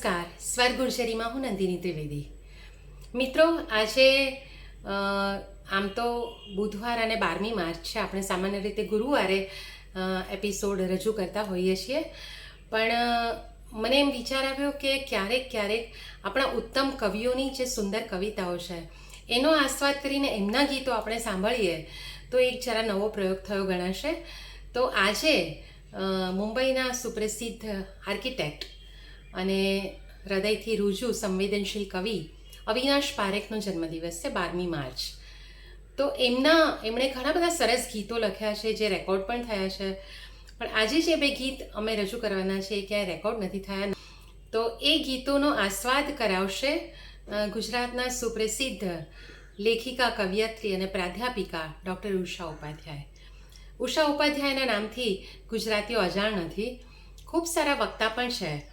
નમસ્કાર. સ્વર ગુર્જરીમાં હું નંદિની ત્રિવેદી. મિત્રો, આજે આમ તો બુધવાર અને બારમી માર્ચ છે. આપણે સામાન્ય રીતે ગુરુવારે એપિસોડ રજૂ કરતા હોઈએ છીએ. પણ મને એમ વિચાર આવ્યો કે ક્યારેક ક્યારેક આપણા ઉત્તમ કવિઓની જે સુંદર કવિતાઓ છે, એનો આસ્વાદ કરીને એમના ગીતો આપણે સાંભળીએ, તો એક જરા નવો પ્રયોગ થયો ગણાશે. તો આજે મુંબઈના સુપ્રસિદ્ધ આર્કિટેક્ટ અને હૃદયથી રૂજુ સંવેદનશીલ કવિ અવિનાશ પારેખનો જન્મદિવસ છે બારમી માર્ચ. તો એમના, એમણે ઘણા બધા સરસ ગીતો લખ્યા છે જે રેકોર્ડ પણ થયા છે. પણ આજે જે બે ગીત અમે રજૂ કરવાના છે એ ક્યાંય રેકોર્ડ નથી થયા. તો એ ગીતોનો આસ્વાદ કરાવશે ગુજરાતના સુપ્રસિદ્ધ લેખિકા, કવિયત્રી અને પ્રાધ્યાપિકા ડૉક્ટર ઉષા ઉપાધ્યાય. ઉષા ઉપાધ્યાયના નામથી ગુજરાતીઓ અજાણ નથી. ખૂબ સારા વક્તા પણ છે.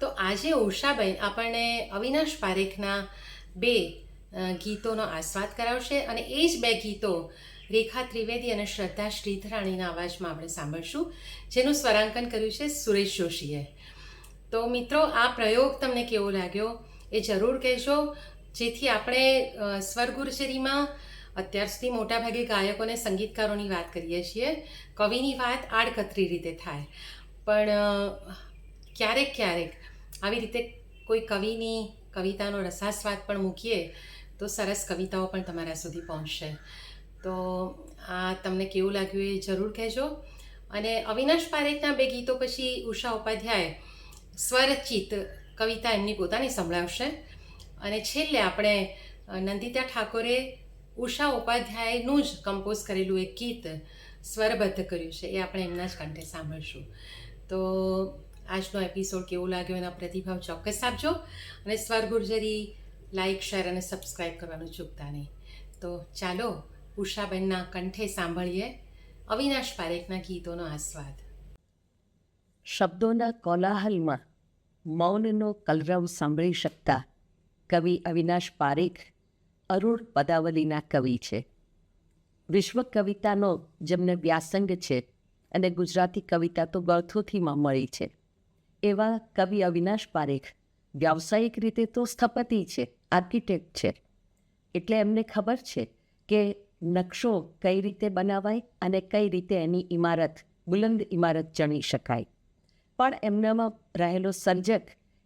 તો આજે ઉષાબેન આપણને અવિનાશ પારેખના બે ગીતોનો આસ્વાદ કરાવશે અને એ જ બે ગીતો રેખા ત્રિવેદી અને શ્રદ્ધા શ્રીધરાણીના અવાજમાં આપણે સાંભળશું જેનું સ્વરાંકન કર્યું છે સુરેશ જોશીએ. તો મિત્રો આ પ્રયોગ તમને કેવો લાગ્યો એ જરૂર કહેજો જેથી આપણે અ, અત્યાર સુધી મોટાભાગે ગાયકો અને સંગીતકારોની વાત કરીએ છીએ કવિની વાત આડકતરી રીતે થાય. પણ ક્યારેક ક્યારેક આવી રીતે કોઈ કવિની, કવિતાનો રસાસ્વાદ પણ મૂકીએ તો સરસ કવિતાઓ પણ તમારા સુધી પહોંચશે. તો આ તમને કેવું લાગ્યું એ જરૂર કહેજો. અને અવિનાશ પારેખના બે ગીતો પછી ઉષા ઉપાધ્યાય સ્વરચિત કવિતા એમની પોતાની સંભળાવશે. અને છેલ્લે આપણે નંદિતા ઠાકોરે ઉષા ઉપાધ્યાયનું જ કમ્પોઝ કરેલું એક ગીત સ્વરબદ્ધ કર્યું છે એ આપણે એમના જ કંઠે સાંભળશું. તો આજનો એપિસોડ કેવો લાગ્યો એના પ્રતિભાવ ચોક્કસ આપજો. અને સ્વર ગુર્જરી લાઈક શેર અને સબસ્ક્રાઈબ કરવાનું ચૂકતા નહીં. તો ચાલો ઉષાબેનના કંઠે સાંભળીએ અવિનાશ પારેખના ગીતોનો આસ્વાદ. શબ્દોના કોલાહલમાં મૌનનો કલરવ સાંભળી શકતા કવિ અવિનાશ પારેખ અરુણ પદાવલીના કવિ છે. વિશ્વ કવિતાનો જેમને વ્યાસંગ છે અને ગુજરાતી કવિતા તો ગળથોથીમાં મળી છે. એવા કવિ અવિનાશ પારેખ. વ્યાવસાયિક રીતે તો સ્થપતિ છે, આર્કિટેક્ટ છે. એટલે એમને ખબર છે કે નકશો કઈ રીતે બનાવાય અને કઈ રીતે એની ઇમારત, બુલંદ ઇમારત ચણી શકાય. પણ એમનામાં રહેલો સર્જક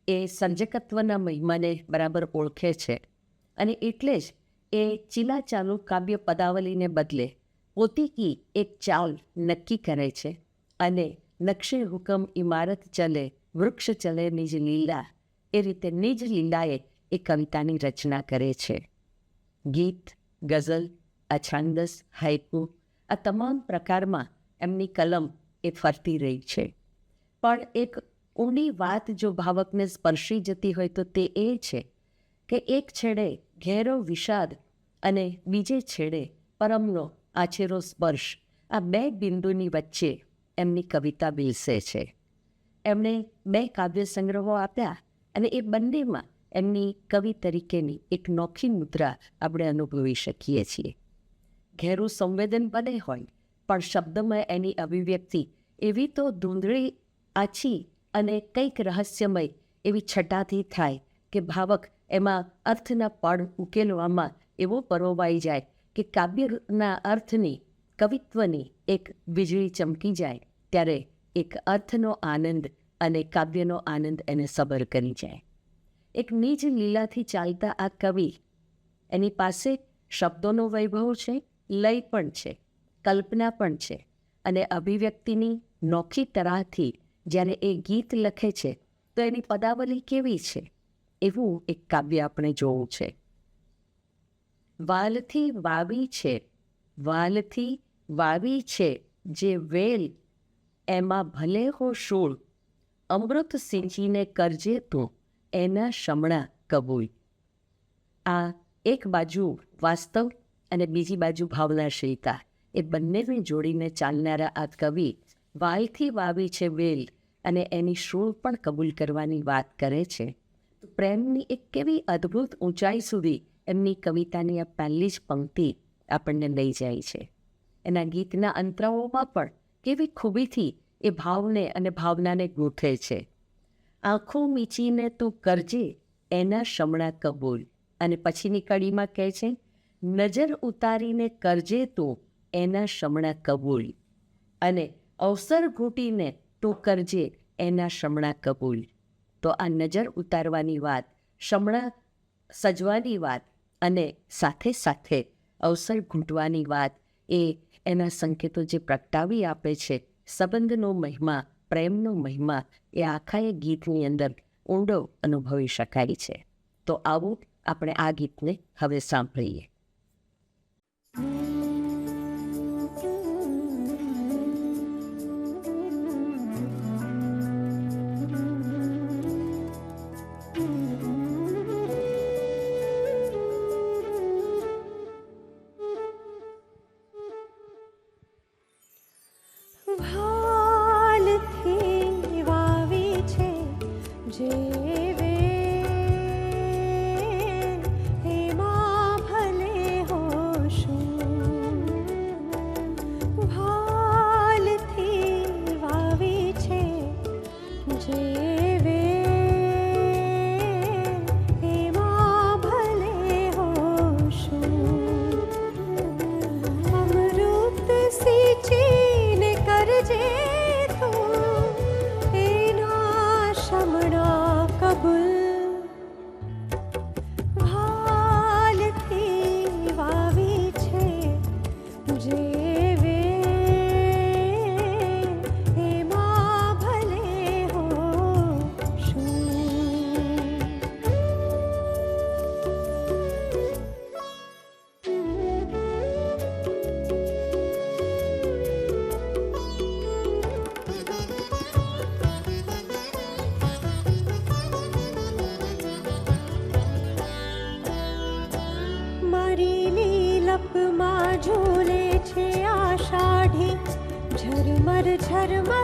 એ સર્જકત્વના મહિમાને બરાબર ઓળખે છે. અને એટલે જ એ ચીલા ચાલુ કાવ્ય પદાવલીને બદલે પોતીકી એક ચાલ નક્કી કરે છે અને નકશે હુકમ ઇમારત ચલે વૃક્ષ ચલે નિજ લીલા. એ રીતે નિજ લીલાએ એ કવિતાની રચના કરે છે. ગીત, ગઝલ, અછાંદસ હાઇકુ આ તમામ પ્રકારમાં એમની કલમ એ ફરતી રહી છે. પણ એક ઊંડી વાત જો ભાવકને સ્પર્શી જતી હોય તો તે એ છે કે એક છેડે ઘેરો વિષાદ અને બીજે છેડે પરમનો આછેરો સ્પર્શ આ બે બિંદુની વચ્ચે એમની કવિતા બિલસે છે. એમણે બે કાવ્ય સંગ્રહો આપ્યા અને એ બંનેમાં એમની કવિ તરીકેની એક નોખી મુદ્રા આપણે અનુભવી શકીએ છીએ. ઘેરું સંવેદન બને હોય, પણ શબ્દમાં એની અભિવ્યક્તિ એવી તો ધૂંધળી, આછી અને કંઈક રહસ્યમય એવી છટાથી થાય કે ભાવક એમાં અર્થના પડ ઉકેલવામાં એવો પરોવાઈ જાય કે કાવ્યના અર્થની, કવિત્વની એક વીજળી ચમકી જાય ત્યારે એક અર્થનો આનંદ અને કાવ્યનો આનંદ એને સબર કરી જાય. એક નિજ લીલાથી ચાલતા આ કવિ એની પાસે શબ્દોનો વૈભવ છે, લય પણ છે, કલ્પના પણ છે અને અભિવ્યક્તિની નોખી તરાહથી જ્યારે એ ગીત લખે છે, તો એની પદાવલી કેવી છે? એવું એક કાવ્ય આપણે જોવું છે. વાલથી વાવી છે, વાલથી વાવી છે જે વેલ એમાં ભલે હો શૂળ અમૃત સિંચીને કરજે તું એના શમણા કબૂલ. આ એક બાજુ વાસ્તવ અને બીજી બાજુ ભાવનાશીલતા. એ બંનેને જોડીને ચાલનારા આ કવિ વાલથી વાવી છે વેલ અને એની શૂળ પણ કબૂલ કરવાની વાત કરે છે. પ્રેમની એક કેવી અદ્ભુત ઊંચાઈ સુધી એમની કવિતાની આ પહેલી જ પંક્તિ આપણને લઈ જાય છે. એના ગીતના અંતરાઓમાં પણ કેવી ખૂબીથી એ ભાવને અને ભાવનાને ગૂંથે છે. આંખો મીચીને તું કરજે એના શમણા કબૂલ. અને પછીની કડીમાં કહે છે, નજર ઉતારીને કરજે તું એના શમણા કબૂલ. અને અવસર ઘૂંટીને તું કરજે એના શમણા કબૂલ. તો આ નજર ઉતારવાની વાત, શમણા સજવાની વાત અને સાથે સાથે અવસર ઘૂંટવાની વાત એ એના સંકેતો જે પ્રગટાવી આપે છે, સંબંધનો મહિમા, પ્રેમનો મહિમા, એ આખા એ ગીતની અંદર ઊંડો અનુભવી શકાય છે. તો આવું આપણે આ ગીતને હવે સાંભળીએ. தருமா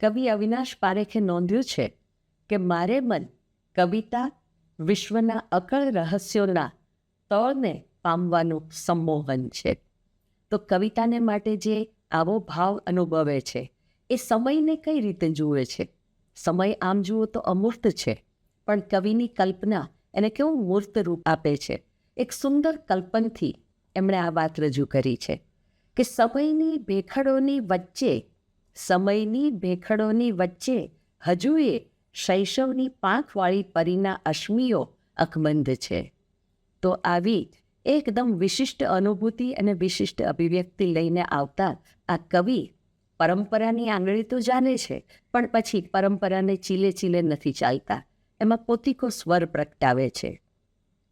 કવિ અવિનાશ પારેખે નોંધ્યું છે કે મારે મન કવિતા, વિશ્વના અકળ રહસ્યોના તળને પામવાનું સંમોહન છે. તો કવિતાને માટે જે આવો ભાવ અનુભવે છે, એ સમયને કઈ રીતે જુએ છે? સમય આમ જુઓ તો અમૂર્ત છે, પણ કવિની કલ્પના એને કેવું મૂર્ત રૂપ આપે છે? એક સુંદર કલ્પનથી એમણે આ વાત રજૂ કરી છે કે સમયની ભેખડોની વચ્ચે સમયની ભેખડોની વચ્ચે હજુએ શૈશવની પાંખવાળી પરીના અશ્મિઓ અકબંધ છે. તો આવી એકદમ વિશિષ્ટ અનુભૂતિ અને વિશિષ્ટ અભિવ્યક્તિ લઈને આવતા આ કવિ પરંપરાની આંગળી તો જાણે છે, પણ પછી પરંપરાને ચીલે ચીલે નથી ચાલતા. એમાં પોતિકો સ્વર પ્રગટાવે છે.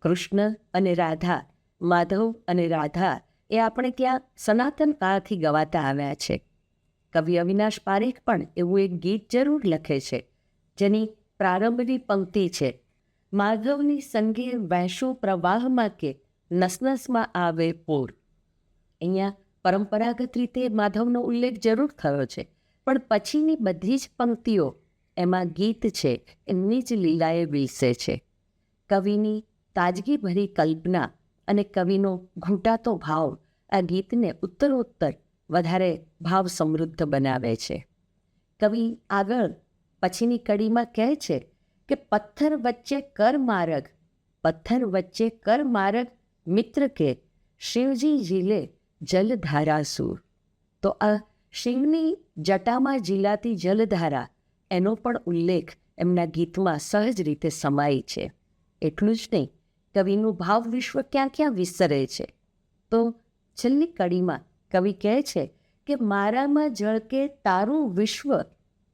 કૃષ્ણ અને રાધા, માધવ અને રાધા એ આપણે ત્યાં સનાતન કાળથી ગવાતા આવ્યા છે. કવિ અવિનાશ પારેખ પણ એવું એક ગીત જરૂર લખે છે, જેની પ્રારંભની પંક્તિ છે, માધવની સંગે વહેંશો પ્રવાહમાં કે નસનસમાં આવે પૂર. અહીંયા પરંપરાગત રીતે માધવનો ઉલ્લેખ જરૂર થયો છે, પણ પછીની બધી જ પંક્તિઓ એમાં ગીત છે, એમની જ લીલાએ વિલસે છે. કવિની તાજગીભરી કલ્પના અને કવિનો ઘૂંટાતો ભાવ આ ગીતને ઉત્તરોત્તર વધારે ભાવ સમૃદ્ધ બનાવે છે. કવિ આગળ પછીની કડીમાં કહે છે કે પથ્થર વચ્ચે કર માર્ગ પથ્થર વચ્ચે કર માર્ગ મિત્ર કે શિવજી ઝીલે જલધારાસુર તો આ શિવની જટામાં ઝીલાતી જલધારા એનો પણ ઉલ્લેખ એમના ગીતમાં સહજ રીતે સમાય છે. એટલું જ નહીં, કવિનું ભાવ વિશ્વ ક્યાં ક્યાં વિસ્તરે છે? તો છેલ્લી કડીમાં કવિ કહે છે કે મારામાં જળકે તારું વિશ્વ,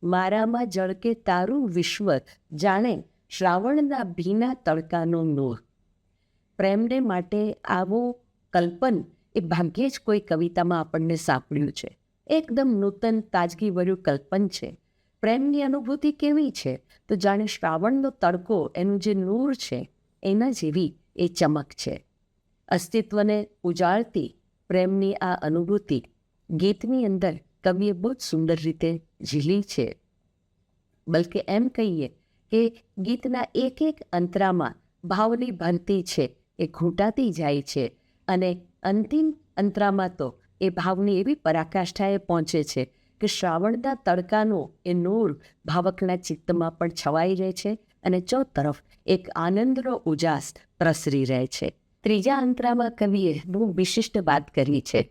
મારામાં જળકે તારું વિશ્વ, જાણે શ્રાવણના ભીના તડકાનો નૂર. પ્રેમને માટે આવો કલ્પન એ ભાગ્યે જ કોઈ કવિતામાં આપણને સાંપડ્યું છે. એકદમ નૂતન તાજગીભર્યું કલ્પન છે. પ્રેમની અનુભૂતિ કેવી છે? તો જાણે શ્રાવણનો તડકો એનું જે નૂર છે, એના જેવી એ ચમક છે. અસ્તિત્વને ઉજાળતી પ્રેમની આ અનુભૂતિ ગીતની અંદર કવિએ બહુ જ સુંદર રીતે ઝીલી છે. બલકે એમ કહીએ કે ગીતના એક એક અંતરામાં ભાવની ભરતી છે, એ ઘૂંટાતી જાય છે અને અંતિમ અંતરામાં તો એ ભાવની એવી પરાકાષ્ઠાએ પહોંચે છે કે શ્રાવણના તડકાનો એ નૂર ભાવકના ચિત્તમાં પણ છવાઈ રહે છે અને ચો તરફ એક આનંદનો ઉજાસ પ્રસરી રહે છે. ત્રીજા અંતરામાં કવિએ બહુ વિશિષ્ટ વાત કરી છે.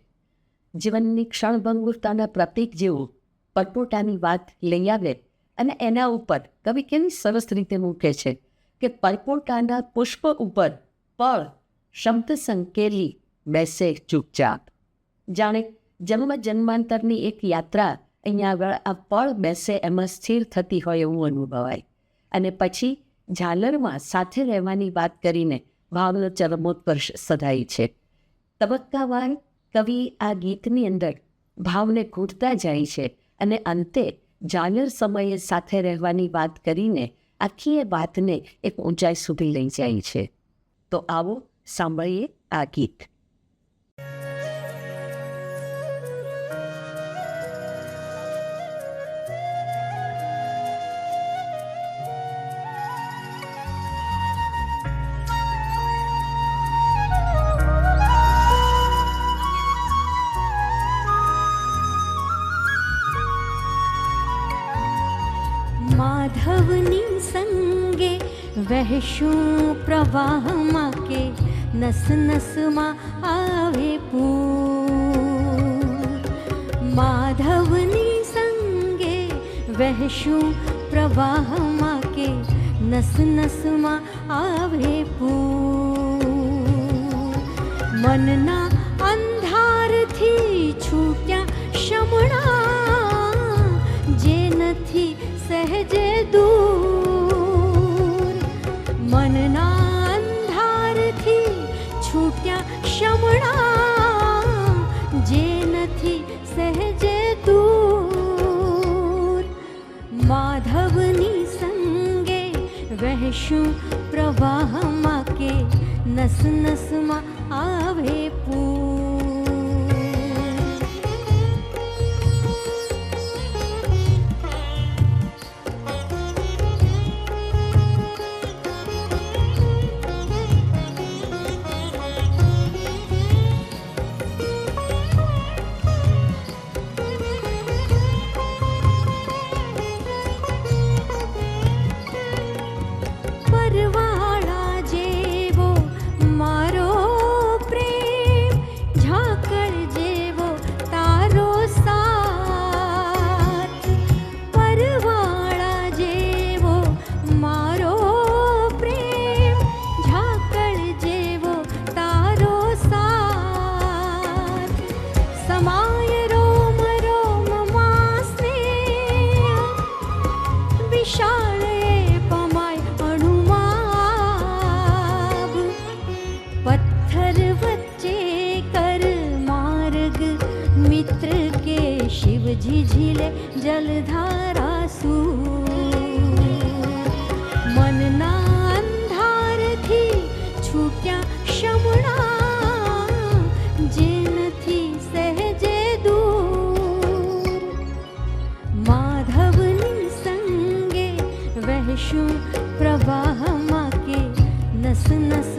જીવનની ક્ષણભંગુરતાના પ્રતીક જેવું પરપોટાની વાત લઈ આવે અને એના ઉપર કવિ કેવી સરસ રીતે મૂકે છે કે પરપોટાના પુષ્પ ઉપર પળ, શબ્દ સંકેલી બેસે ચૂપચાપ. જાણે જન્મ જન્માંતરની એક યાત્રા અહીંયા આગળ આ પળ બેસે એમાં સ્થિર થતી હોય એવું અનુભવાય. અને પછી ઝાલરમાં સાથે રહેવાની વાત કરીને ભાવનો ચરમોત્કર્ષ સધાય છે. તબક્કાવાર કવિ આ ગીતની અંદર ભાવને ઘૂંટતા જાય છે અને અંતે જાનર સમયે સાથે રહેવાની વાત કરીને આખી એ વાતને એક ઊંચાઈ સુધી લઈ જાય છે. તો આવો સાંભળીએ આ ગીત. प्रवाहमा के नस नसमा आवे पू माधवनी संगे वहशु प्रवाहमा के नस नसमा आवे पू मनना अंधार थी छूट्या शमणा, जे नथी सहजे दूर। શું પ્રવાહમાં કે નસ નસમાં આવે પૂ समाय रोम रोम मास्ने ोम पमाय अणुमा पत्थर वच्चे कर मार्ग मित्र के शिव झिले जलधार। Nasıl nasıl?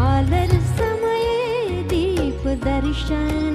हालर समये दीप दर्शन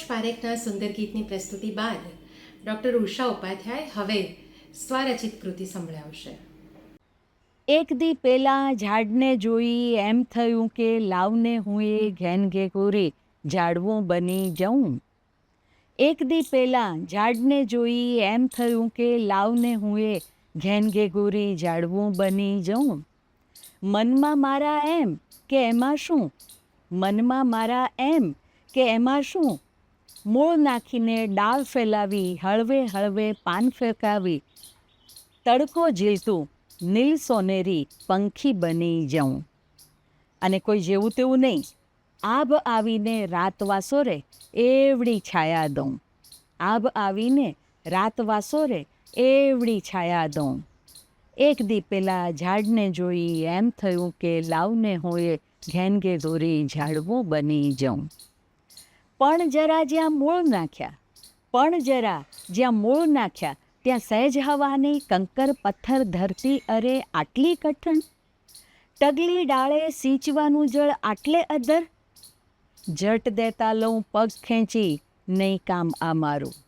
અવિનાશ પારેખના સુંદર ગીતની પ્રસ્તુતિ બાદ ડૉક્ટર ઉષા ઉપાધ્યાય હવે સ્વરચિત કૃતિ સંભળાવશે. એક દી પેલા ઝાડને જોઈ એમ થયું કે લાવને હું એ ઘેન ઘેગોરી ઝાડવું બની જઉં. એક દી પેલા ઝાડને જોઈ એમ થયું કે લાવને હું એ ઘેન ઘેગોરી ઝાડવું બની જઉં. મનમાં મારા એમ કે એમાં શું? મનમાં મારા એમ કે એમાં શું? મૂળ નાખીને ડાળ ફેલાવી, હળવે હળવે પાન ફેંકાવી તડકો ઝીલતું નીલ સોનેરી પંખી બની જાઉં. અને કોઈ જેવું તેવું નહીં, આભ આવીને રાત વાસોરે એવડી છાયા દઉં. આભ આવીને રાત વાસોરે એવડી છાયા દઉં. એક દી પેલા ઝાડને જોઈ એમ થયું કે લાવને હોએ ઘેનગે દોરી ઝાડવું બની જાઉં. પણ જરા જ્યાં મૂળ નાખ્યા, પણ જરા જ્યાં મૂળ નાખ્યા, ત્યાં સહેજ હવાની કંકર પથ્થર ધરતી અરે આટલી કઠણ? ટગલી ડાળે સિંચવાનું જળ આટલે અધર? જટ દેતા લઉં પગ ખેંચી, નહીં કામ આ મારું.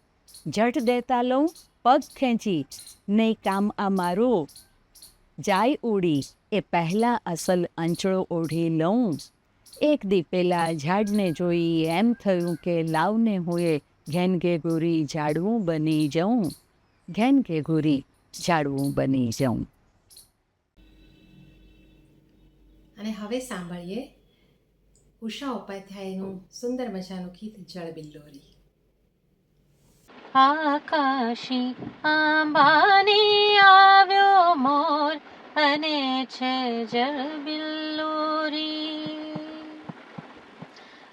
જટ દેતા લઉં પગ ખેંચી, નહીં કામ આ મારું. જાય ઉડી, એ પહેલાં અસલ અંચળો ઓઢી લઉં. એક દી પેલા ઝાડને જોઈ એમ થયું કે લાવને હુએ ઘેન ઘેઘુરી ઝાડવું બની જઉં. ઘેન ઘેઘુરી ઝાડવું બની જઉં. અને હવે સાંભળીએ ઉષા ઉપાધ્યાયનું સુંદર મજાનું ગીત જળબિલ્લોરી આકાશી આંબાની આવ્યો મોર અને છે જળબિલ્લોરી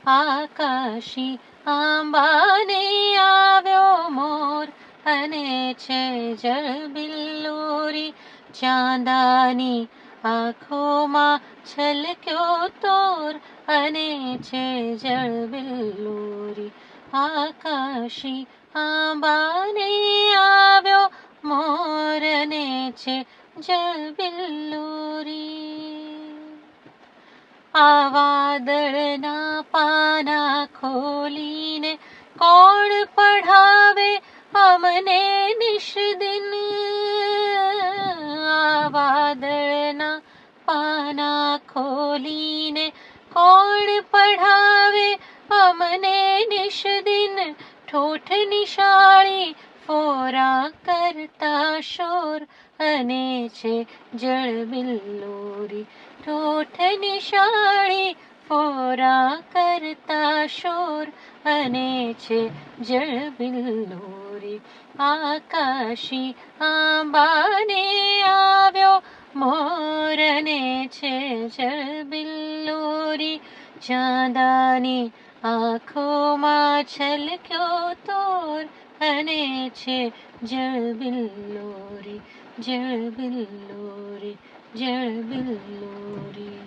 આકાશી આંબાની આવ્યો મોર અને છે જળબિલ્લોરી ચાંદાની આંખોમાં છલક્યો તોર અને છે જળબિલ્લોરી આકાશી આંબાને આવ્યો મોરને છે જળબિલ્લોરી આ વાદળના પાના ખોલીને કોણ પઢાવે અમને નિષ્દિન? આ વાદળના પાના ખોલીને કોણ પઢાવે અમને નિષ્દિન? ઠોઠ નિશાળી ફોરા કરતા શોર અને છે જળબિલ્લોરી ઠોઠ નિશાળી ફોરા કરતા શોર અને છે જળબિલ્લોરી આકાશી આંબાને આવ્યો મોરને છે જળબિલ્લોરી ચાંદાની આંખોમાં છલક્યો તોર અને છે જળબિલ્લોરી જળબિલ્લોરી જળબિલ્લોરી